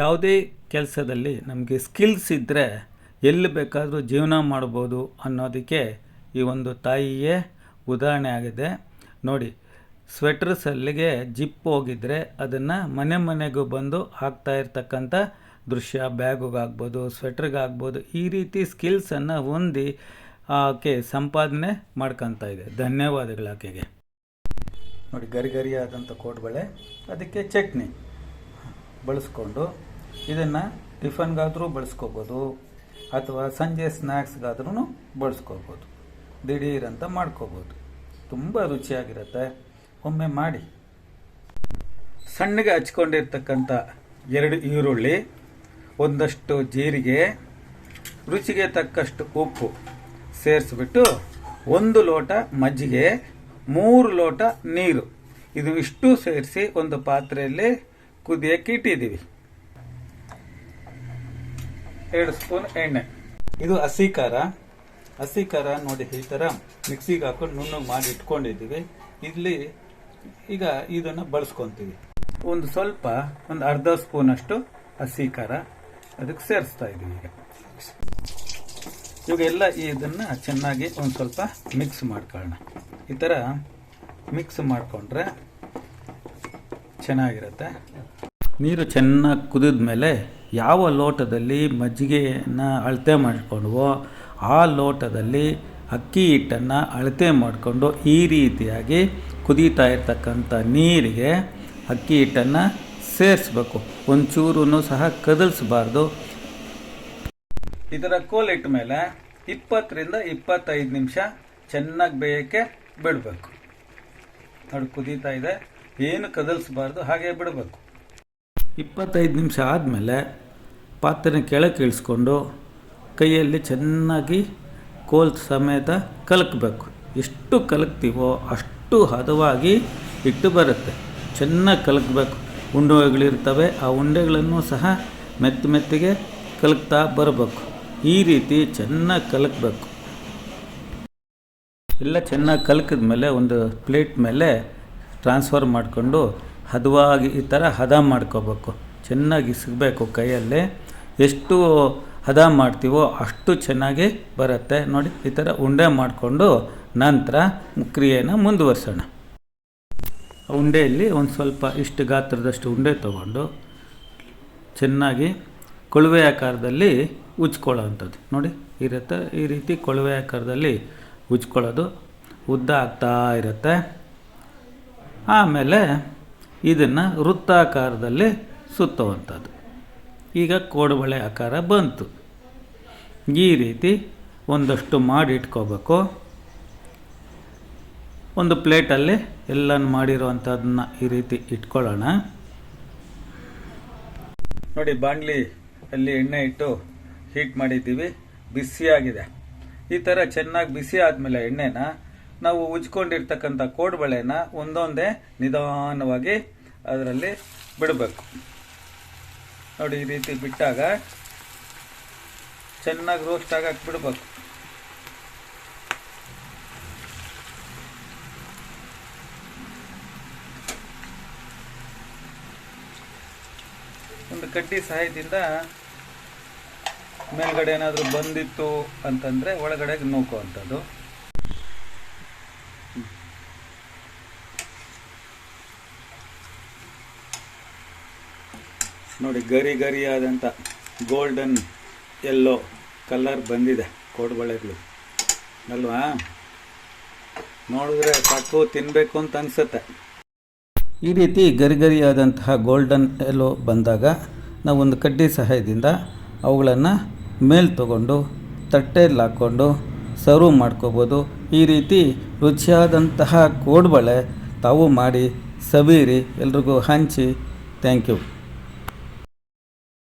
ಯಾವುದೇ ಕೆಲಸದಲ್ಲಿ ನಮಗೆ ಸ್ಕಿಲ್ಸ್ ಇದ್ದರೆ ಎಲ್ಲಿ ಬೇಕಾದರೂ ಜೀವನ ಮಾಡ್ಬೋದು ಅನ್ನೋದಕ್ಕೆ ಈ ಒಂದು ತಾಯಿಯೇ ಉದಾಹರಣೆ ಆಗಿದೆ. ನೋಡಿ ಸ್ವೆಟರ್ಸ್ ಅಲ್ಲಿಗೆ ಜಿಪ್ ಹೋಗಿದ್ದರೆ ಅದನ್ನು ಮನೆ ಮನೆಗೂ ಬಂದು ಹಾಕ್ತಾ ಇರ್ತಕ್ಕಂಥ ದೃಶ್ಯ ಬ್ಯಾಗುಗಾಗ್ಬೋದು ಸ್ವೆಟ್ರಿಗಾಗ್ಬೋದು ಈ ರೀತಿ ಸ್ಕಿಲ್ಸನ್ನು ಹೊಂದಿ ಆಕೆ ಸಂಪಾದನೆ ಮಾಡ್ಕೊತಾ ಇದೆ. ಧನ್ಯವಾದಗಳು ಆಕೆಗೆ. ನೋಡಿ ಗರಿ ಗರಿಯಾದಂಥ ಕೋಡ್ಬಳೆ ಅದಕ್ಕೆ ಚಟ್ನಿ. ಬಳಸ್ಕೊಂಡು ಇದನ್ನು ಟಿಫನ್ಗಾದರೂ ಬಳಸ್ಕೋಬೋದು, ಅಥವಾ ಸಂಜೆ ಸ್ನ್ಯಾಕ್ಸ್ಗಾದ್ರೂ ಬಳಸ್ಕೋಬೋದು, ದಿಢೀರಂತ ಮಾಡ್ಕೋಬೋದು. ತುಂಬ ರುಚಿಯಾಗಿರುತ್ತೆ. ಒಮ್ಮೆ ಮಾಡಿ. ಸಣ್ಣಗೆ ಹಚ್ಕೊಂಡಿರ್ತಕ್ಕಂಥ ಎರಡು ಈರುಳ್ಳಿ, ಒಂದಷ್ಟು ಜೀರಿಗೆ, ರುಚಿಗೆ ತಕ್ಕಷ್ಟು ಉಪ್ಪು ಸೇರಿಸ್ಬಿಟ್ಟು ಒಂದು ಲೋಟ ಮಜ್ಜಿಗೆ, ಮೂರು ಲೋಟ ನೀರು. ಇದು ಇಷ್ಟು ಸೇರಿಸಿ ಒಂದು ಪಾತ್ರೆಯಲ್ಲಿ ಕುದಿಯಕ್ಕೆ ಇಟ್ಟಿದ್ದೀವಿ. ಎರಡು ಸ್ಪೂನ್ ಎಣ್ಣೆ. ಇದು ಹಸಿ ಖಾರ. ಹಸಿ ಖಾರ ನೋಡಿ ಈ ಥರ ಮಿಕ್ಸಿಗೆ ಹಾಕೊಂಡು ನುಣ್ಣಗೆ ಮಾಡಿ ಇಟ್ಕೊಂಡಿದ್ದೀವಿ. ಇಲ್ಲಿ ಈಗ ಇದನ್ನು ಬಳಸ್ಕೊತೀವಿ. ಒಂದು ಸ್ವಲ್ಪ, ಒಂದು ಅರ್ಧ ಸ್ಪೂನ್ ಅಷ್ಟು ಹಸಿ ಖಾರ ಅದಕ್ಕೆ ಸೇರಿಸ್ತಾ ಇದ್ದೀವಿ ಈಗ. ಇವಾಗ ಎಲ್ಲ ಇದನ್ನು ಚೆನ್ನಾಗಿ ಒಂದು ಸ್ವಲ್ಪ ಮಿಕ್ಸ್ ಮಾಡ್ಕೊಳ್ಳೋಣ. ಈ ಥರ ಮಿಕ್ಸ್ ಮಾಡಿಕೊಂಡ್ರೆ ಚೆನ್ನಾಗಿರುತ್ತೆ. ನೀರು ಚೆನ್ನಾಗಿ ಕುದಿದ ಮೇಲೆ ಯಾವ ಲೋಟದಲ್ಲಿ ಮಜ್ಜಿಗೆಯನ್ನು ಅಳತೆ ಮಾಡಿಕೊಂಡ್ವೋ ಆ ಲೋಟದಲ್ಲಿ ಅಕ್ಕಿ ಹಿಟ್ಟನ್ನು ಅಳತೆ ಮಾಡಿಕೊಂಡು ಈ ರೀತಿಯಾಗಿ ಕುದೀತಾ ಇರ್ತಕ್ಕಂಥ ನೀರಿಗೆ ಅಕ್ಕಿ ಹಿಟ್ಟನ್ನು ಸೇರಿಸ್ಬೇಕು. ಒಂಚೂರು ಸಹ ಕದಲಿಸ್ಬಾರ್ದು. ಇದರ ಕೋಲಿಟ್ಟ ಮೇಲೆ ಇಪ್ಪತ್ತರಿಂದ ಇಪ್ಪತ್ತೈದು ನಿಮಿಷ ಚೆನ್ನಾಗಿ ಬೇಯಕ್ಕೆ ಬಿಡಬೇಕು. ನೋಡಿ, ಕುದೀತಾ ಇದೆ. ಏನು ಕದಲಿಸ್ಬಾರ್ದು ಹಾಗೆ ಬಿಡಬೇಕು. ಇಪ್ಪತ್ತೈದು ನಿಮಿಷ ಆದಮೇಲೆ ಪಾತ್ರೆನ ಕೆಳಗೆ ಇಳಿಸ್ಕೊಂಡು ಕೈಯಲ್ಲಿ ಚೆನ್ನಾಗಿ ಕೋಲ್ ಸಮೇತ ಕಲಕಬೇಕು. ಎಷ್ಟು ಕಲಕ್ತೀವೋ ಅಷ್ಟು ಹದವಾಗಿ ಇಟ್ಟು ಬರುತ್ತೆ. ಚೆನ್ನಾಗಿ ಕಲಕಬೇಕು. ಉಂಡೆಗಳಿರ್ತವೆ, ಆ ಉಂಡೆಗಳನ್ನು ಸಹ ಮೆತ್ತ ಮೆತ್ತಗೆ ಕಲಕ್ತಾ ಬರಬೇಕು. ಈ ರೀತಿ ಚೆನ್ನಾಗಿ ಕಲಕಬೇಕು. ಎಲ್ಲ ಚೆನ್ನಾಗಿ ಕಲಕಿದ ಮೇಲೆ ಒಂದು ಪ್ಲೇಟ್ ಮೇಲೆ ಟ್ರಾನ್ಸ್ಫರ್ ಮಾಡಿಕೊಂಡು ಹದವಾಗಿ ಈ ಥರ ಹದ ಮಾಡ್ಕೋಬೇಕು. ಚೆನ್ನಾಗಿ ಸಿಗಬೇಕು ಕೈಯಲ್ಲಿ. ಎಷ್ಟು ಹದ ಮಾಡ್ತೀವೋ ಅಷ್ಟು ಚೆನ್ನಾಗಿ ಬರುತ್ತೆ. ನೋಡಿ, ಈ ಥರ ಉಂಡೆ ಮಾಡಿಕೊಂಡು ನಂತರ ಕ್ರಿಯೆನ ಮುಂದುವರ್ಸೋಣ. ಉಂಡೆಯಲ್ಲಿ ಒಂದು ಸ್ವಲ್ಪ ಇಷ್ಟು ಗಾತ್ರದಷ್ಟು ಉಂಡೆ ತಗೊಂಡು ಚೆನ್ನಾಗಿ ಕೊಳವೆ ಆಕಾರದಲ್ಲಿ ಉಜ್ಕೊಳ್ಳೋ ಅಂಥದ್ದು ನೋಡಿ ಇರುತ್ತೆ ಈ ರೀತಿ ಕೊಳವೆ ಆಕಾರದಲ್ಲಿ ಉಜ್ಕೊಳ್ಳೋದು ಉದ್ದ ಆಗ್ತಾ ಇರುತ್ತೆ. ಆಮೇಲೆ ಇದನ್ನು ವೃತ್ತಾಕಾರದಲ್ಲಿ ಸುತ್ತುವಂಥದ್ದು. ಈಗ ಕೋಡುಬಳೆ ಆಕಾರ ಬಂತು. ಈ ರೀತಿ ಒಂದಷ್ಟು ಮಾಡಿ ಇಟ್ಕೋಬೇಕು ಒಂದು ಪ್ಲೇಟಲ್ಲಿ ಎಲ್ಲನೂ ಮಾಡಿರುವಂಥದನ್ನ ಈ ರೀತಿ ಇಟ್ಕೊಳ್ಳೋಣ. ನೋಡಿ ಬಾಣಲಿ ಅಲ್ಲಿ ಎಣ್ಣೆ ಇಟ್ಟು ಹೀಟ್ ಮಾಡಿದ್ದೀವಿ. ಬಿಸಿಯಾಗಿದೆ. ಈ ಥರ ಚೆನ್ನಾಗಿ ಬಿಸಿ ಆದಮೇಲೆ ಎಣ್ಣೆನ ನಾವು ಉಜ್ಕೊಂಡಿರ್ತಕ್ಕಂಥ ಕೋಡ್ಬಳೆನ ಒಂದೊಂದೇ ನಿಧಾನವಾಗಿ ಅದರಲ್ಲಿ ಬಿಡಬೇಕು. ನೋಡಿ, ಈ ರೀತಿ ಬಿಟ್ಟಾಗ ಚೆನ್ನಾಗಿ ರೋಸ್ಟ್ ಆಗಕ್ಕೆ ಬಿಡಬೇಕು ಒಂದು ಕಡ್ಡಿ ಸಹಾಯದಿಂದ ಮೇಲ್ಗಡೆ ಏನಾದರೂ ಬಂದಿತ್ತು ಅಂತಂದರೆ ಒಳಗಡೆ ನೂಕುವಂಥದ್ದು. ನೋಡಿ, ಗರಿ ಗರಿಯಾದಂಥ ಗೋಲ್ಡನ್ ಎಲ್ಲೋ ಕಲರ್ ಬಂದಿದೆ ಕೋಡ್ಬಳೆಗಳು ಅಲ್ವಾ? ನೋಡಿದ್ರೆ ಸಾಕು ತಿನ್ನಬೇಕು ಅಂತ ಅನಿಸುತ್ತೆ. ಈ ರೀತಿ ಗರಿ ಗರಿಯಾದಂತಹ ಗೋಲ್ಡನ್ ಎಲ್ಲೋ ಬಂದಾಗ ನಾವು ಒಂದು ಕಡ್ಡಿ ಸಹಾಯದಿಂದ ಅವುಗಳನ್ನು ಮೇಲೆ ತಗೊಂಡು, ತಟ್ಟೆಯಲ್ಲಿ ಹಾಕ್ಕೊಂಡು ಸರ್ವ್ ಮಾಡ್ಕೋಬೋದು. ಈ ರೀತಿ ರುಚಿಯಾದಂತಹ ಕೋಡ್ಬಳೆ ತಾವು ಮಾಡಿ ಸವೀರಿ ಎಲ್ರಿಗೂ ಹಂಚಿ ಥ್ಯಾಂಕ್ ಯು